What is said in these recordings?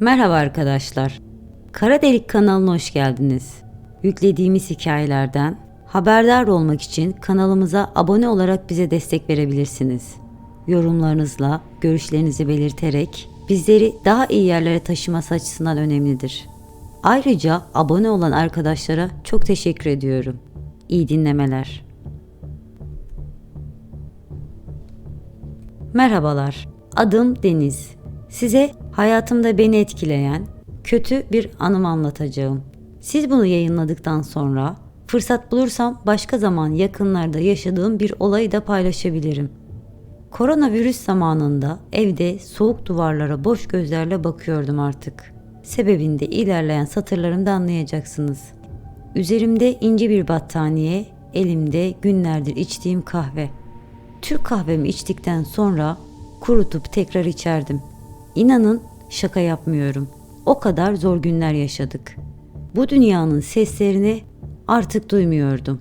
Merhaba arkadaşlar. Kara Delik kanalına hoş geldiniz. Yüklediğimiz hikayelerden haberdar olmak için kanalımıza abone olarak bize destek verebilirsiniz. Yorumlarınızla, görüşlerinizi belirterek bizleri daha iyi yerlere taşıması açısından önemlidir. Ayrıca abone olan arkadaşlara çok teşekkür ediyorum. İyi dinlemeler. Merhabalar. Adım Deniz. Size hayatımda beni etkileyen kötü bir anımı anlatacağım. Siz bunu yayınladıktan sonra fırsat bulursam başka zaman yakınlarda yaşadığım bir olayı da paylaşabilirim. Koronavirüs zamanında evde soğuk duvarlara boş gözlerle bakıyordum artık. Sebebini ilerleyen satırlarımda anlayacaksınız. Üzerimde ince bir battaniye, elimde günlerdir içtiğim kahve. Türk kahvemi içtikten sonra kurutup tekrar içerdim. İnanın şaka yapmıyorum. O kadar zor günler yaşadık. Bu dünyanın seslerini artık duymuyordum.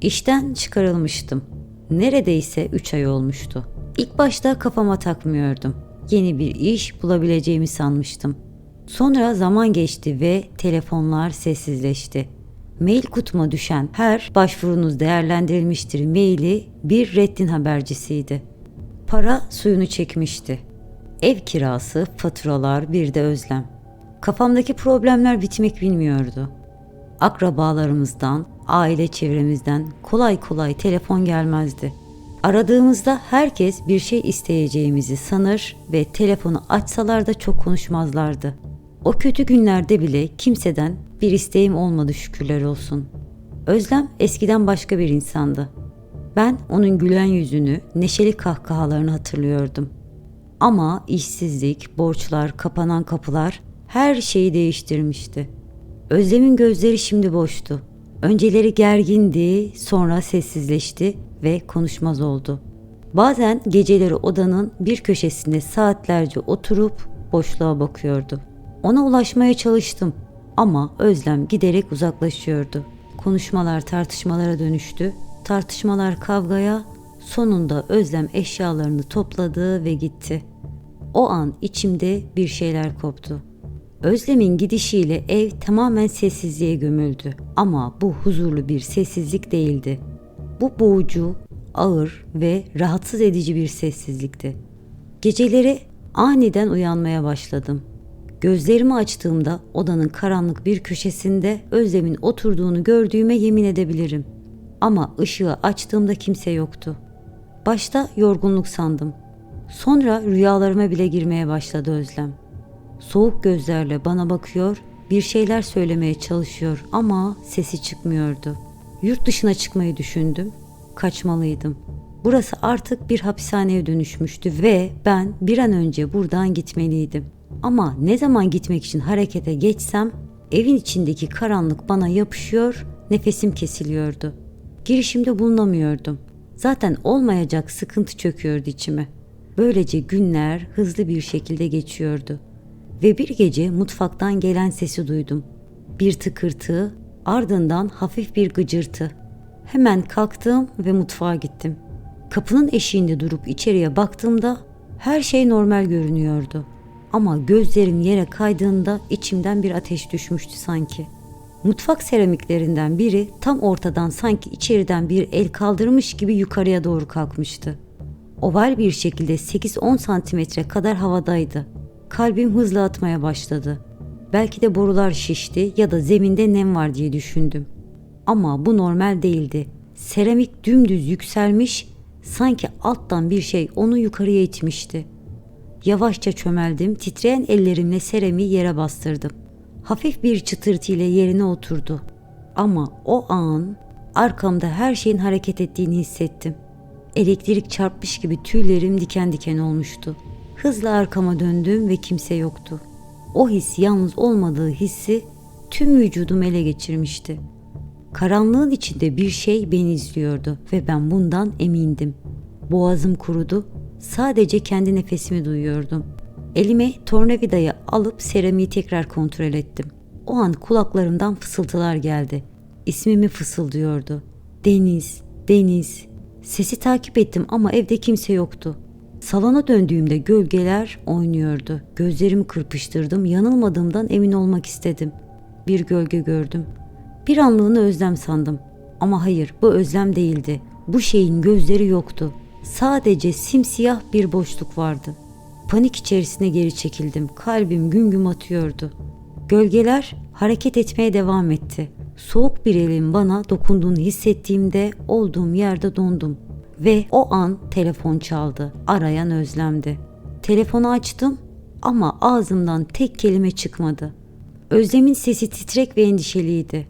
İşten çıkarılmıştım. Neredeyse 3 ay olmuştu. İlk başta kafama takmıyordum. Yeni bir iş bulabileceğimi sanmıştım. Sonra zaman geçti ve telefonlar sessizleşti. Mail kutuma düşen her başvurunuz değerlendirilmiştir maili bir reddin habercisiydi. Para suyunu çekmişti. Ev kirası, faturalar, bir de özlem. Kafamdaki problemler bitmek bilmiyordu. Akrabalarımızdan, aile çevremizden kolay kolay telefon gelmezdi. Aradığımızda herkes bir şey isteyeceğimizi sanır ve telefonu açsalar da çok konuşmazlardı. O kötü günlerde bile kimseden bir isteğim olmadı şükürler olsun. Özlem eskiden başka bir insandı. Ben onun gülen yüzünü, neşeli kahkahalarını hatırlıyordum. Ama işsizlik, borçlar, kapanan kapılar her şeyi değiştirmişti. Özlem'in gözleri şimdi boştu. Önceleri gergindi, sonra sessizleşti ve konuşmaz oldu. Bazen geceleri odanın bir köşesinde saatlerce oturup boşluğa bakıyordu. Ona ulaşmaya çalıştım ama Özlem giderek uzaklaşıyordu. Konuşmalar tartışmalara dönüştü. Tartışmalar kavgaya, sonunda Özlem eşyalarını topladı ve gitti. O an içimde bir şeyler koptu. Özlem'in gidişiyle ev tamamen sessizliğe gömüldü. Ama bu huzurlu bir sessizlik değildi. Bu boğucu, ağır ve rahatsız edici bir sessizlikti. Geceleri aniden uyanmaya başladım. Gözlerimi açtığımda odanın karanlık bir köşesinde Özlem'in oturduğunu gördüğüme yemin edebilirim. Ama ışığı açtığımda kimse yoktu. Başta yorgunluk sandım. Sonra rüyalarıma bile girmeye başladı Özlem. Soğuk gözlerle bana bakıyor, bir şeyler söylemeye çalışıyor ama sesi çıkmıyordu. Yurt dışına çıkmayı düşündüm. Kaçmalıydım. Burası artık bir hapishaneye dönüşmüştü ve ben bir an önce buradan gitmeliydim. Ama ne zaman gitmek için harekete geçsem evin içindeki karanlık bana yapışıyor, nefesim kesiliyordu. Girişimde bulunamıyordum. Zaten olmayacak sıkıntı çöküyordu içime. Böylece günler hızlı bir şekilde geçiyordu. Ve bir gece mutfaktan gelen sesi duydum. Bir tıkırtı, ardından hafif bir gıcırtı. Hemen kalktım ve mutfağa gittim. Kapının eşiğinde durup içeriye baktığımda her şey normal görünüyordu. Ama gözlerim yere kaydığında içimden bir ateş düşmüştü sanki. Mutfak seramiklerinden biri tam ortadan sanki içeriden bir el kaldırmış gibi yukarıya doğru kalkmıştı. Oval bir şekilde 8-10 santimetre kadar havadaydı. Kalbim hızla atmaya başladı. Belki de borular şişti ya da zeminde nem var diye düşündüm. Ama bu normal değildi. Seramik dümdüz yükselmiş, sanki alttan bir şey onu yukarıya itmişti. Yavaşça çömeldim, titreyen ellerimle seramiği yere bastırdım. Hafif bir çıtırtı ile yerine oturdu. Ama o an arkamda her şeyin hareket ettiğini hissettim. Elektrik çarpmış gibi tüylerim diken diken olmuştu. Hızla arkama döndüm ve kimse yoktu. O his yalnız olmadığı hissi tüm vücudum ele geçirmişti. Karanlığın içinde bir şey beni izliyordu ve ben bundan emindim. Boğazım kurudu, sadece kendi nefesimi duyuyordum. Elime tornavidayı alıp seramiği tekrar kontrol ettim. O an kulaklarımdan fısıltılar geldi. İsmimi fısıldıyordu. Deniz, Deniz. Sesi takip ettim ama evde kimse yoktu. Salona döndüğümde gölgeler oynuyordu. Gözlerimi kırpıştırdım. Yanılmadığımdan emin olmak istedim. Bir gölge gördüm. Bir anlığını özlem sandım. Ama hayır, bu özlem değildi. Bu şeyin gözleri yoktu. Sadece simsiyah bir boşluk vardı. Panik içerisine geri çekildim. Kalbim güm güm atıyordu. Gölgeler hareket etmeye devam etti. Soğuk bir elin bana dokunduğunu hissettiğimde olduğum yerde dondum. Ve o an telefon çaldı. Arayan özlemdi. Telefonu açtım ama ağzımdan tek kelime çıkmadı. Özlem'in sesi titrek ve endişeliydi.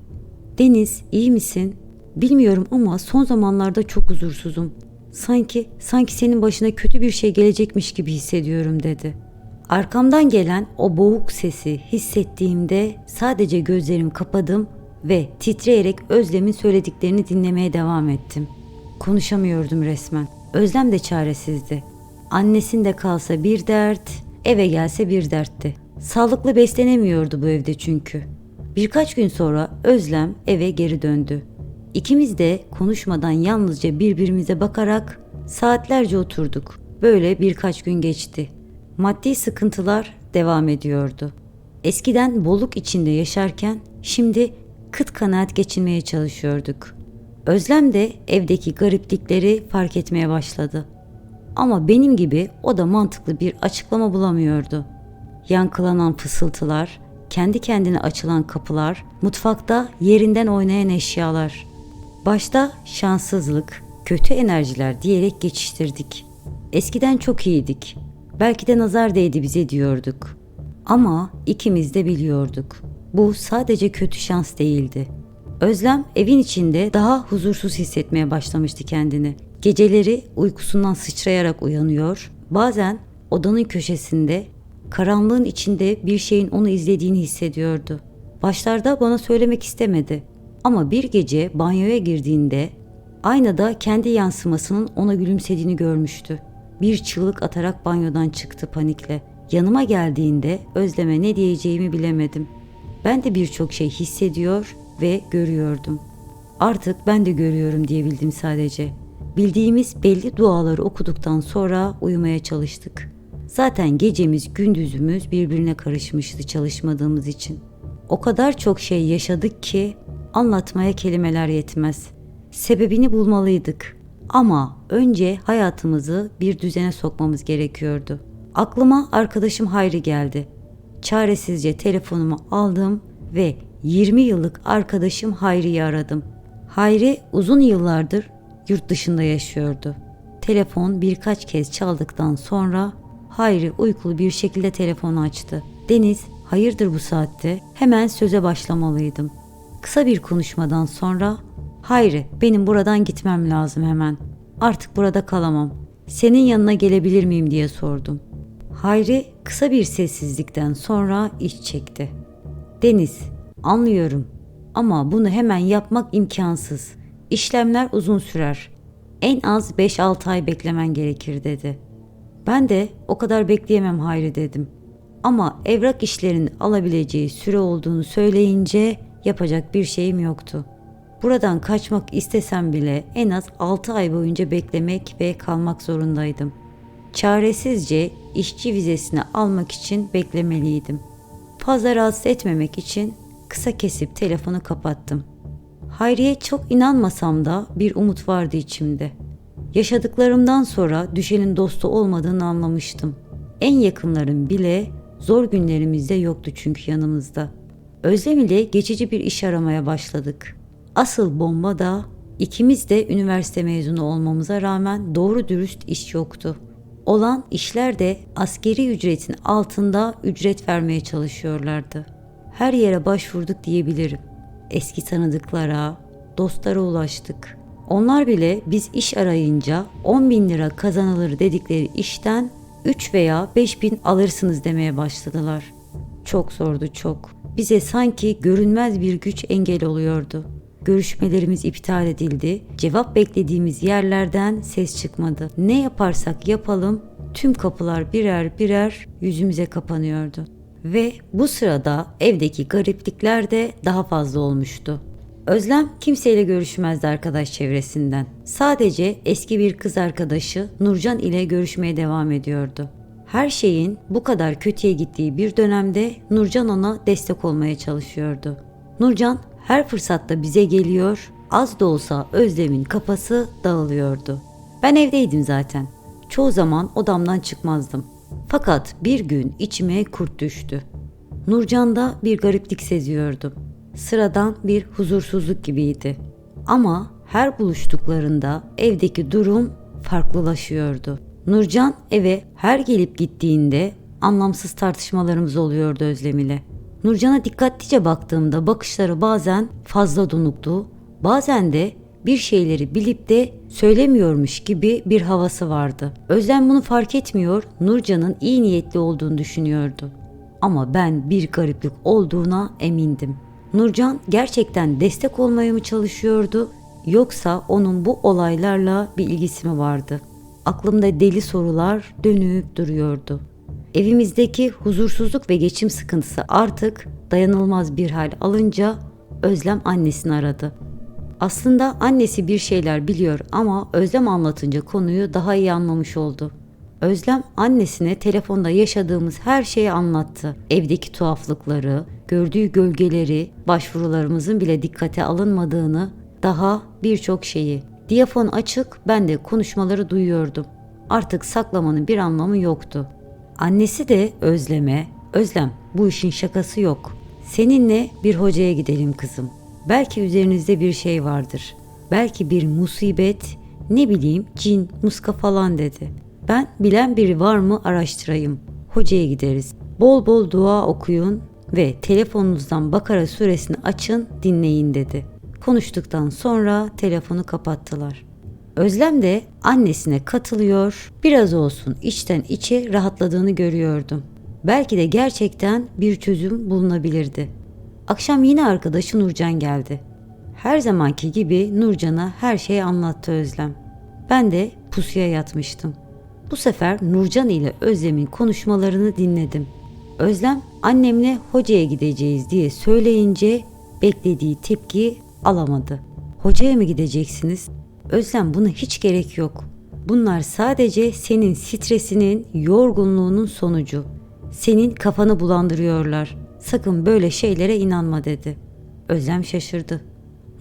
Deniz, iyi misin? Bilmiyorum ama son zamanlarda çok huzursuzum. Sanki, sanki senin başına kötü bir şey gelecekmiş gibi hissediyorum dedi. Arkamdan gelen o boğuk sesi hissettiğimde sadece gözlerimi kapadım ve titreyerek Özlem'in söylediklerini dinlemeye devam ettim. Konuşamıyordum resmen. Özlem de çaresizdi. Annesinde kalsa bir dert, eve gelse bir dertti. Sağlıklı beslenemiyordu bu evde çünkü. Birkaç gün sonra Özlem eve geri döndü. İkimiz de konuşmadan yalnızca birbirimize bakarak saatlerce oturduk. Böyle birkaç gün geçti. Maddi sıkıntılar devam ediyordu. Eskiden bolluk içinde yaşarken şimdi kıt kanaat geçinmeye çalışıyorduk. Özlem de evdeki gariplikleri fark etmeye başladı. Ama benim gibi o da mantıklı bir açıklama bulamıyordu. Yankılanan fısıltılar, kendi kendine açılan kapılar, mutfakta yerinden oynayan eşyalar. Başta şanssızlık, kötü enerjiler diyerek geçiştirdik. Eskiden çok iyiydik. Belki de nazar değdi bize diyorduk. Ama ikimiz de biliyorduk. Bu sadece kötü şans değildi. Özlem evin içinde daha huzursuz hissetmeye başlamıştı kendini. Geceleri uykusundan sıçrayarak uyanıyor. Bazen odanın köşesinde karanlığın içinde bir şeyin onu izlediğini hissediyordu. Başlarda bana söylemek istemedi. Ama bir gece banyoya girdiğinde aynada kendi yansımasının ona gülümsediğini görmüştü. Bir çığlık atarak banyodan çıktı panikle. Yanıma geldiğinde Özlem'e ne diyeceğimi bilemedim. Ben de birçok şey hissediyor ve görüyordum. Artık ben de görüyorum diyebildim sadece. Bildiğimiz belli duaları okuduktan sonra uyumaya çalıştık. Zaten gecemiz gündüzümüz birbirine karışmıştı çalışmadığımız için. O kadar çok şey yaşadık ki anlatmaya kelimeler yetmez. Sebebini bulmalıydık. Ama önce hayatımızı bir düzene sokmamız gerekiyordu. Aklıma arkadaşım Hayri geldi. Çaresizce telefonumu aldım ve 20 yıllık arkadaşım Hayri'yi aradım. Hayri uzun yıllardır yurt dışında yaşıyordu. Telefon birkaç kez çaldıktan sonra Hayri uykulu bir şekilde telefonu açtı. Deniz, hayırdır bu saatte? Hemen söze başlamalıydım. Kısa bir konuşmadan sonra Hayri, benim buradan gitmem lazım hemen. Artık burada kalamam. Senin yanına gelebilir miyim diye sordum. Hayri kısa bir sessizlikten sonra iç çekti. Deniz, anlıyorum ama bunu hemen yapmak imkansız. İşlemler uzun sürer. En az 5-6 ay beklemen gerekir dedi. Ben de o kadar bekleyemem Hayri dedim. Ama evrak işlerini alabileceği süre olduğunu söyleyince yapacak bir şeyim yoktu. Buradan kaçmak istesem bile en az 6 ay boyunca beklemek ve kalmak zorundaydım. Çaresizce işçi vizesini almak için beklemeliydim. Fazla rahatsız etmemek için kısa kesip telefonu kapattım. Hayriye çok inanmasam da bir umut vardı içimde. Yaşadıklarımdan sonra düşenin dostu olmadığını anlamıştım. En yakınlarım bile zor günlerimizde yoktu çünkü yanımızda. Özlem ile geçici bir iş aramaya başladık. Asıl bomba da ikimiz de üniversite mezunu olmamıza rağmen doğru dürüst iş yoktu. Olan işler de askeri ücretin altında ücret vermeye çalışıyorlardı. Her yere başvurduk diyebilirim. Eski tanıdıklara, dostlara ulaştık. Onlar bile biz iş arayınca 10 bin lira kazanılır dedikleri işten 3 veya 5 bin alırsınız demeye başladılar. Çok zordu çok. Bize sanki görünmez bir güç engel oluyordu. Görüşmelerimiz iptal edildi. Cevap beklediğimiz yerlerden ses çıkmadı. Ne yaparsak yapalım tüm kapılar birer birer yüzümüze kapanıyordu. Ve bu sırada evdeki gariplikler de daha fazla olmuştu. Özlem kimseyle görüşmezdi arkadaş çevresinden. Sadece eski bir kız arkadaşı Nurcan ile görüşmeye devam ediyordu. Her şeyin bu kadar kötüye gittiği bir dönemde Nurcan ona destek olmaya çalışıyordu. Nurcan her fırsatta bize geliyor, az da olsa Özlem'in kafası dağılıyordu. Ben evdeydim zaten. Çoğu zaman odamdan çıkmazdım. Fakat bir gün içime kurt düştü. Nurcan'da bir gariplik seziyordum. Sıradan bir huzursuzluk gibiydi. Ama her buluştuklarında evdeki durum farklılaşıyordu. Nurcan eve her gelip gittiğinde anlamsız tartışmalarımız oluyordu Özlem ile. Nurcan'a dikkatlice baktığımda bakışları bazen fazla donuktu, bazen de bir şeyleri bilip de söylemiyormuş gibi bir havası vardı. Özlem bunu fark etmiyor, Nurcan'ın iyi niyetli olduğunu düşünüyordu. Ama ben bir gariplik olduğuna emindim. Nurcan gerçekten destek olmaya mı çalışıyordu yoksa onun bu olaylarla bir ilgisi mi vardı? Aklımda deli sorular dönüp duruyordu. Evimizdeki huzursuzluk ve geçim sıkıntısı artık dayanılmaz bir hal alınca Özlem annesini aradı. Aslında annesi bir şeyler biliyor ama Özlem anlatınca konuyu daha iyi anlamış oldu. Özlem annesine telefonda yaşadığımız her şeyi anlattı. Evdeki tuhaflıkları, gördüğü gölgeleri, başvurularımızın bile dikkate alınmadığını, daha birçok şeyi. Diyafon açık, ben de konuşmaları duyuyordum. Artık saklamanın bir anlamı yoktu. Annesi de Özlem'e, Özlem bu işin şakası yok. Seninle bir hocaya gidelim kızım. Belki üzerinizde bir şey vardır. Belki bir musibet, ne bileyim cin, muska falan dedi. Ben bilen biri var mı araştırayım. Hocaya gideriz. Bol bol dua okuyun ve telefonunuzdan Bakara suresini açın dinleyin dedi. Konuştuktan sonra telefonu kapattılar. Özlem de annesine katılıyor, biraz olsun içten içe rahatladığını görüyordum. Belki de gerçekten bir çözüm bulunabilirdi. Akşam yine arkadaşı Nurcan geldi. Her zamanki gibi Nurcan'a her şeyi anlattı Özlem. Ben de pusuya yatmıştım. Bu sefer Nurcan ile Özlem'in konuşmalarını dinledim. Özlem annemle hocaya gideceğiz diye söyleyince beklediği tepki alamadı. Hocaya mı gideceksiniz? Özlem buna hiç gerek yok. Bunlar sadece senin stresinin, yorgunluğunun sonucu. Senin kafanı bulandırıyorlar. Sakın böyle şeylere inanma dedi. Özlem şaşırdı.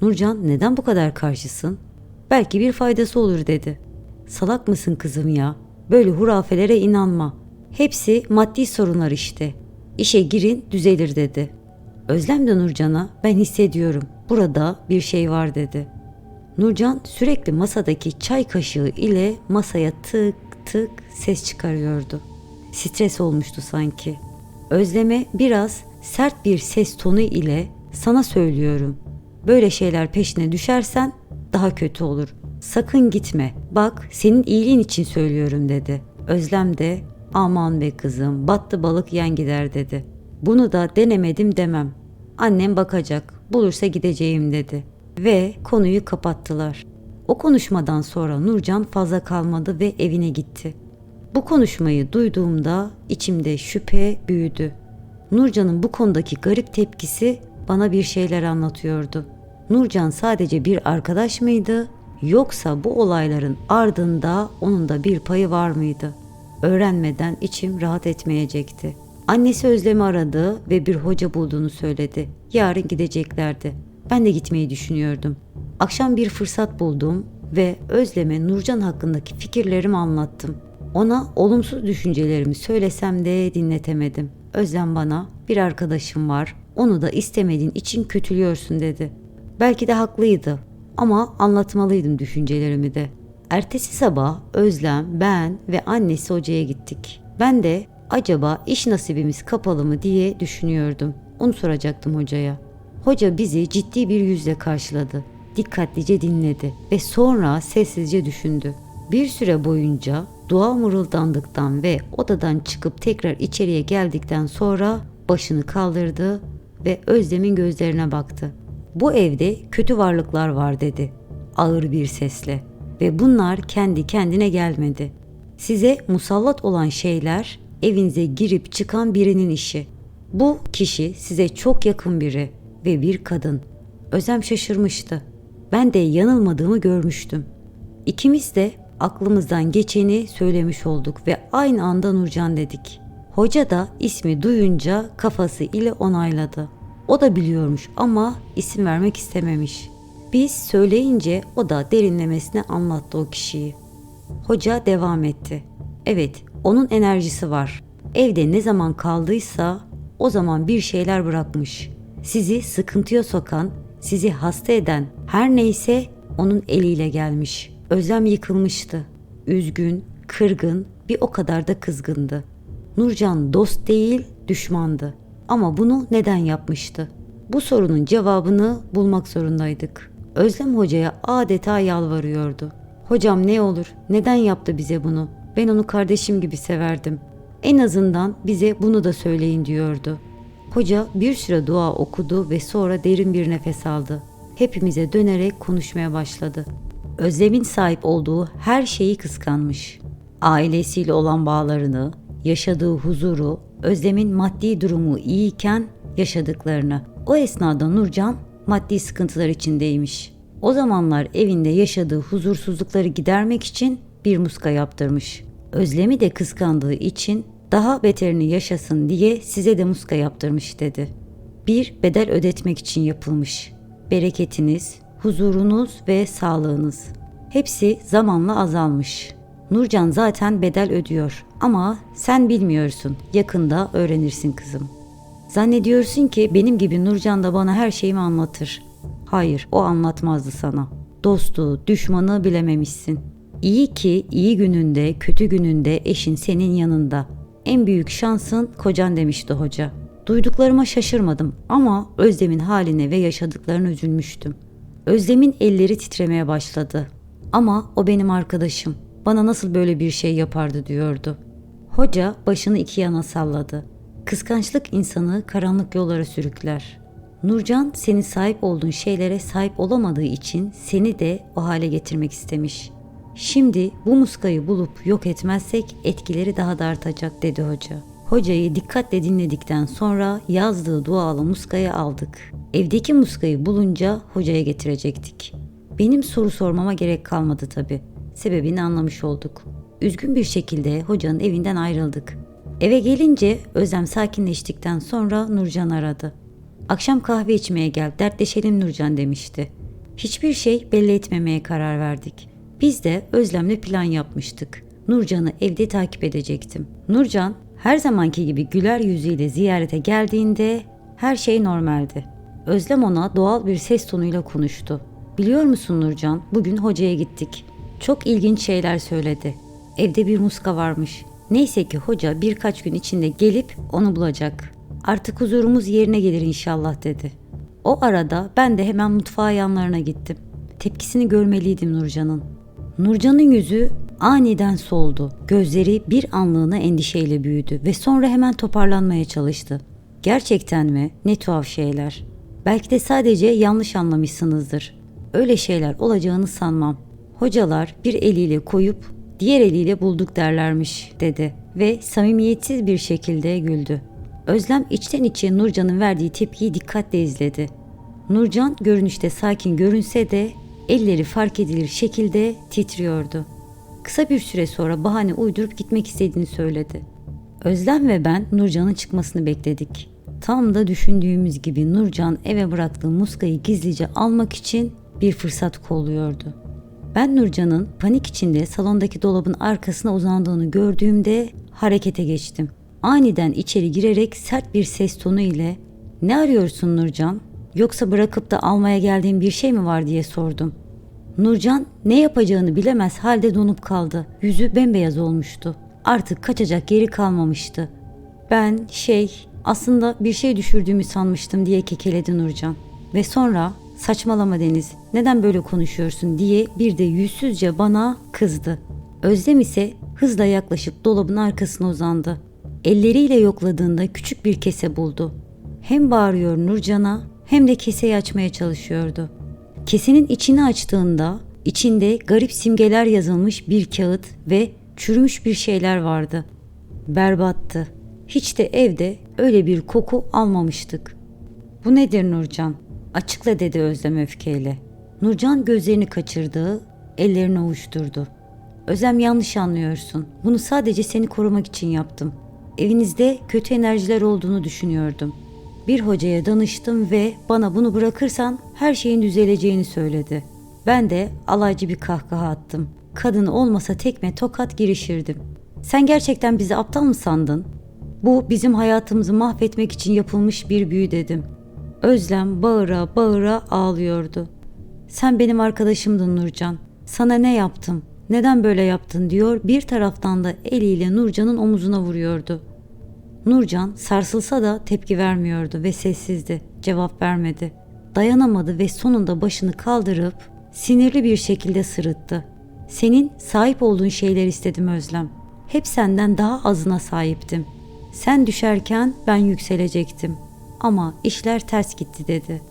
Nurcan neden bu kadar karşısın? Belki bir faydası olur dedi. Salak mısın kızım ya? Böyle hurafelere inanma. Hepsi maddi sorunlar işte. İşe girin düzelir dedi. Özlem de Nurcan'a ben hissediyorum. Burada bir şey var dedi. Nurcan sürekli masadaki çay kaşığı ile masaya tık tık ses çıkarıyordu. Stres olmuştu sanki. Özleme biraz sert bir ses tonu ile sana söylüyorum. Böyle şeyler peşine düşersen daha kötü olur. Sakın gitme. Bak senin iyiliğin için söylüyorum dedi. Özlem de aman be kızım battı balık yan gider dedi. Bunu da denemedim demem. Annem bakacak. Bulursa gideceğim dedi. Ve konuyu kapattılar. O konuşmadan sonra Nurcan fazla kalmadı ve evine gitti. Bu konuşmayı duyduğumda içimde şüphe büyüdü. Nurcan'ın bu konudaki garip tepkisi bana bir şeyler anlatıyordu. Nurcan sadece bir arkadaş mıydı yoksa bu olayların ardında onun da bir payı var mıydı? Öğrenmeden içim rahat etmeyecekti. Annesi Özlem'i aradı ve bir hoca bulduğunu söyledi. Yarın gideceklerdi. Ben de gitmeyi düşünüyordum. Akşam bir fırsat buldum ve Özlem'e Nurcan hakkındaki fikirlerimi anlattım. Ona olumsuz düşüncelerimi söylesem de dinletemedim. Özlem bana bir arkadaşım var. Onu da istemediğin için kötülüyorsun dedi. Belki de haklıydı ama anlatmalıydım düşüncelerimi de. Ertesi sabah Özlem, ben ve annesi hocaya gittik. Ben de acaba iş nasibimiz kapalı mı diye düşünüyordum. Onu soracaktım hocaya. Hoca bizi ciddi bir yüzle karşıladı. Dikkatlice dinledi ve sonra sessizce düşündü. Bir süre boyunca dua mırıldandıktan ve odadan çıkıp tekrar içeriye geldikten sonra başını kaldırdı ve Özlem'in gözlerine baktı. Bu evde kötü varlıklar var dedi ağır bir sesle ve bunlar kendi kendine gelmedi. Size musallat olan şeyler evinize girip çıkan birinin işi. Bu kişi size çok yakın biri ve bir kadın. Özlem şaşırmıştı. Ben de yanılmadığımı görmüştüm. İkimiz de aklımızdan geçeni söylemiş olduk ve aynı anda Nurcan dedik. Hoca da ismi duyunca kafası ile onayladı. O da biliyormuş ama isim vermek istememiş. Biz söyleyince o da derinlemesine anlattı o kişiyi. Hoca devam etti. Evet, onun enerjisi var. Evde ne zaman kaldıysa o zaman bir şeyler bırakmış. Sizi sıkıntıya sokan, sizi hasta eden her neyse onun eliyle gelmiş. Özlem yıkılmıştı. Üzgün, kırgın, bir o kadar da kızgındı. Nurcan dost değil, düşmandı. Ama bunu neden yapmıştı? Bu sorunun cevabını bulmak zorundaydık. Özlem hocaya adeta yalvarıyordu. Hocam ne olur, neden yaptı bize bunu? Ben onu kardeşim gibi severdim. En azından bize bunu da söyleyin diyordu. Hoca bir süre dua okudu ve sonra derin bir nefes aldı. Hepimize dönerek konuşmaya başladı. Özlem'in sahip olduğu her şeyi kıskanmış. Ailesiyle olan bağlarını, yaşadığı huzuru, Özlem'in maddi durumu iyiyken yaşadıklarını. O esnada Nurcan maddi sıkıntılar içindeymiş. O zamanlar evinde yaşadığı huzursuzlukları gidermek için bir muska yaptırmış. Özlem'i de kıskandığı için daha beterini yaşasın diye size de muska yaptırmış dedi. Bir bedel ödetmek için yapılmış. Bereketiniz, huzurunuz ve sağlığınız. Hepsi zamanla azalmış. Nurcan zaten bedel ödüyor ama sen bilmiyorsun. Yakında öğrenirsin kızım. Zannediyorsun ki benim gibi Nurcan da bana her şeyimi anlatır. Hayır, o anlatmazdı sana. Dostu, düşmanı bilememişsin. İyi ki iyi gününde, kötü gününde eşin senin yanında. En büyük şansın kocan demişti hoca. Duyduklarıma şaşırmadım ama Özlem'in haline ve yaşadıklarına üzülmüştüm. Özlem'in elleri titremeye başladı. Ama o benim arkadaşım. Bana nasıl böyle bir şey yapardı diyordu. Hoca başını iki yana salladı. Kıskançlık insanı karanlık yollara sürükler. Nurcan senin sahip olduğun şeylere sahip olamadığı için seni de o hale getirmek istemiş. Şimdi bu muskayı bulup yok etmezsek etkileri daha da artacak dedi hoca. Hocayı dikkatle dinledikten sonra yazdığı dualı muskayı aldık. Evdeki muskayı bulunca hocaya getirecektik. Benim soru sormama gerek kalmadı tabi. Sebebini anlamış olduk. Üzgün bir şekilde hocanın evinden ayrıldık. Eve gelince Özlem sakinleştikten sonra Nurcan aradı. Akşam kahve içmeye gel, dertleşelim Nurcan demişti. Hiçbir şey belli etmemeye karar verdik. Biz de Özlem'le plan yapmıştık. Nurcan'ı evde takip edecektim. Nurcan her zamanki gibi güler yüzüyle ziyarete geldiğinde her şey normaldi. Özlem ona doğal bir ses tonuyla konuştu. Biliyor musun Nurcan, bugün hocaya gittik. Çok ilginç şeyler söyledi. Evde bir muska varmış. Neyse ki hoca birkaç gün içinde gelip onu bulacak. Artık huzurumuz yerine gelir inşallah dedi. O arada ben de hemen mutfağa yanlarına gittim. Tepkisini görmeliydim Nurcan'ın. Nurcan'ın yüzü aniden soldu. Gözleri bir anlığına endişeyle büyüdü ve sonra hemen toparlanmaya çalıştı. Gerçekten mi? Ne tuhaf şeyler. Belki de sadece yanlış anlamışsınızdır. Öyle şeyler olacağını sanmam. Hocalar bir eliyle koyup diğer eliyle bulduk derlermiş dedi ve samimiyetsiz bir şekilde güldü. Özlem içten içe Nurcan'ın verdiği tepkiyi dikkatle izledi. Nurcan görünüşte sakin görünse de elleri fark edilir şekilde titriyordu. Kısa bir süre sonra bahane uydurup gitmek istediğini söyledi. Özlem ve ben Nurcan'ın çıkmasını bekledik. Tam da düşündüğümüz gibi Nurcan eve bıraktığı muskayı gizlice almak için bir fırsat kolluyordu. Ben Nurcan'ın panik içinde salondaki dolabın arkasına uzandığını gördüğümde harekete geçtim. Aniden içeri girerek sert bir ses tonu ile "Ne arıyorsun Nurcan? Yoksa bırakıp da almaya geldiğin bir şey mi var?" diye sordum. Nurcan ne yapacağını bilemez halde donup kaldı. Yüzü bembeyaz olmuştu. Artık kaçacak yeri kalmamıştı. Ben şey aslında bir şey düşürdüğümü sanmıştım diye kekeledi Nurcan. Ve sonra saçmalama Deniz neden böyle konuşuyorsun diye bir de yüzsüzce bana kızdı. Özlem ise hızla yaklaşıp dolabın arkasına uzandı. Elleriyle yokladığında küçük bir kese buldu. Hem bağırıyor Nurcan'a hem de keseyi açmaya çalışıyordu. Kesenin içini açtığında içinde garip simgeler yazılmış bir kağıt ve çürümüş bir şeyler vardı. Berbattı. Hiç de evde öyle bir koku almamıştık. Bu nedir Nurcan? Açıkla dedi Özlem öfkeyle. Nurcan gözlerini kaçırdı, ellerini ovuşturdu. Özlem yanlış anlıyorsun. Bunu sadece seni korumak için yaptım. Evinizde kötü enerjiler olduğunu düşünüyordum. Bir hocaya danıştım ve bana bunu bırakırsan her şeyin düzeleceğini söyledi. Ben de alaycı bir kahkaha attım. Kadın olmasa tekme tokat girişirdim. Sen gerçekten bizi aptal mı sandın? Bu bizim hayatımızı mahvetmek için yapılmış bir büyü dedim. Özlem bağıra bağıra ağlıyordu. Sen benim arkadaşımdın Nurcan. Sana ne yaptım? Neden böyle yaptın diyor. Bir taraftan da eliyle Nurcan'ın omuzuna vuruyordu. Nurcan sarsılsa da tepki vermiyordu ve sessizdi. Cevap vermedi. Dayanamadı ve sonunda başını kaldırıp sinirli bir şekilde sırıttı. Senin sahip olduğun şeyler istedim Özlem. Hep senden daha azına sahiptim. Sen düşerken ben yükselecektim. Ama işler ters gitti dedi.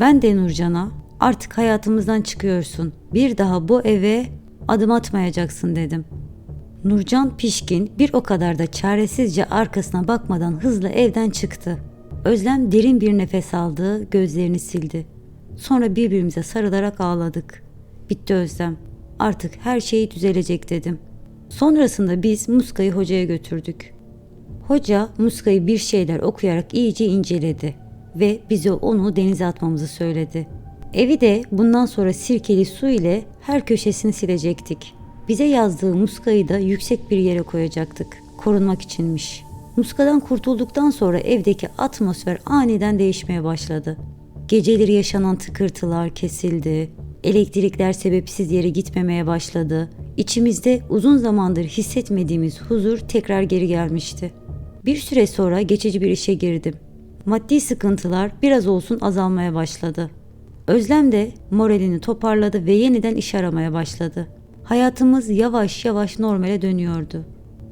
Ben de Nurcan'a artık hayatımızdan çıkıyorsun. Bir daha bu eve adım atmayacaksın dedim. Nurcan pişkin bir o kadar da çaresizce arkasına bakmadan hızla evden çıktı. Özlem derin bir nefes aldı, gözlerini sildi. Sonra birbirimize sarılarak ağladık. Bitti Özlem. Artık her şey düzelecek dedim. Sonrasında biz Muska'yı hocaya götürdük. Hoca Muska'yı bir şeyler okuyarak iyice inceledi ve bize onu denize atmamızı söyledi. Evi de bundan sonra sirkeli su ile her köşesini silecektik. Bize yazdığı muskayı da yüksek bir yere koyacaktık. Korunmak içinmiş. Muskadan kurtulduktan sonra evdeki atmosfer aniden değişmeye başladı. Geceleri yaşanan tıkırtılar kesildi. Elektrikler sebepsiz yere gitmemeye başladı. İçimizde uzun zamandır hissetmediğimiz huzur tekrar geri gelmişti. Bir süre sonra geçici bir işe girdim. Maddi sıkıntılar biraz olsun azalmaya başladı. Özlem de moralini toparladı ve yeniden iş aramaya başladı. Hayatımız yavaş yavaş normale dönüyordu.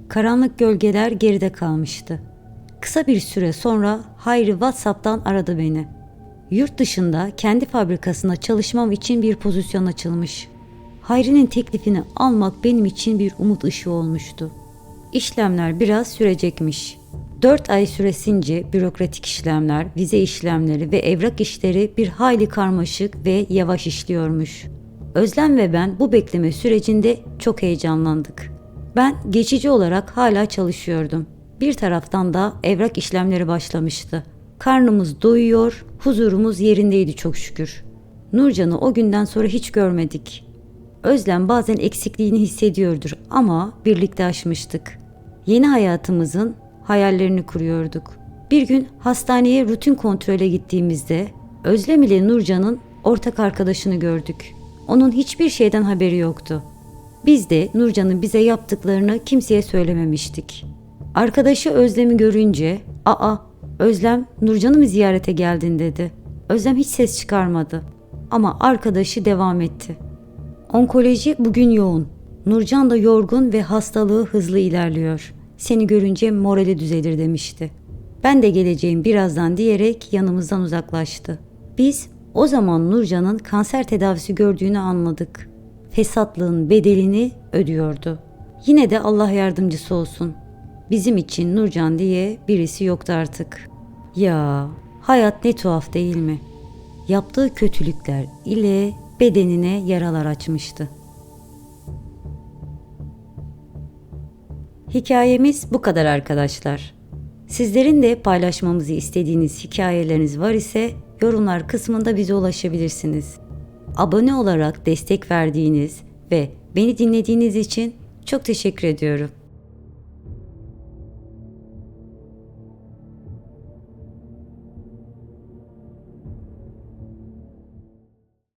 Karanlık gölgeler geride kalmıştı. Kısa bir süre sonra Hayri WhatsApp'tan aradı beni. Yurt dışında kendi fabrikasında çalışmam için bir pozisyon açılmış. Hayri'nin teklifini almak benim için bir umut ışığı olmuştu. İşlemler biraz sürecekmiş. 4 ay süresince bürokratik işlemler, vize işlemleri ve evrak işleri bir hayli karmaşık ve yavaş işliyormuş. Özlem ve ben bu bekleme sürecinde çok heyecanlandık. Ben geçici olarak hala çalışıyordum. Bir taraftan da evrak işlemleri başlamıştı. Karnımız doyuyor, huzurumuz yerindeydi çok şükür. Nurcan'ı o günden sonra hiç görmedik. Özlem bazen eksikliğini hissediyordur ama birlikte aşmıştık. Yeni hayatımızın hayallerini kuruyorduk. Bir gün hastaneye rutin kontrole gittiğimizde Özlem ile Nurcan'ın ortak arkadaşını gördük. Onun hiçbir şeyden haberi yoktu. Biz de Nurcan'ın bize yaptıklarını kimseye söylememiştik. Arkadaşı Özlem'i görünce, "Aa, Özlem Nurcan'ı mı ziyarete geldin?" dedi. Özlem hiç ses çıkarmadı ama arkadaşı devam etti. Onkoloji bugün yoğun. Nurcan da yorgun ve hastalığı hızlı ilerliyor. Seni görünce morali düzelir demişti. Ben de geleceğim birazdan diyerek yanımızdan uzaklaştı. Biz o zaman Nurcan'ın kanser tedavisi gördüğünü anladık. Fesatlığın bedelini ödüyordu. Yine de Allah yardımcısı olsun. Bizim için Nurcan diye birisi yoktu artık. Ya hayat ne tuhaf değil mi? Yaptığı kötülükler ile bedenine yaralar açmıştı. Hikayemiz bu kadar arkadaşlar. Sizlerin de paylaşmamızı istediğiniz hikayeleriniz var ise yorumlar kısmında bize ulaşabilirsiniz. Abone olarak destek verdiğiniz ve beni dinlediğiniz için çok teşekkür ediyorum.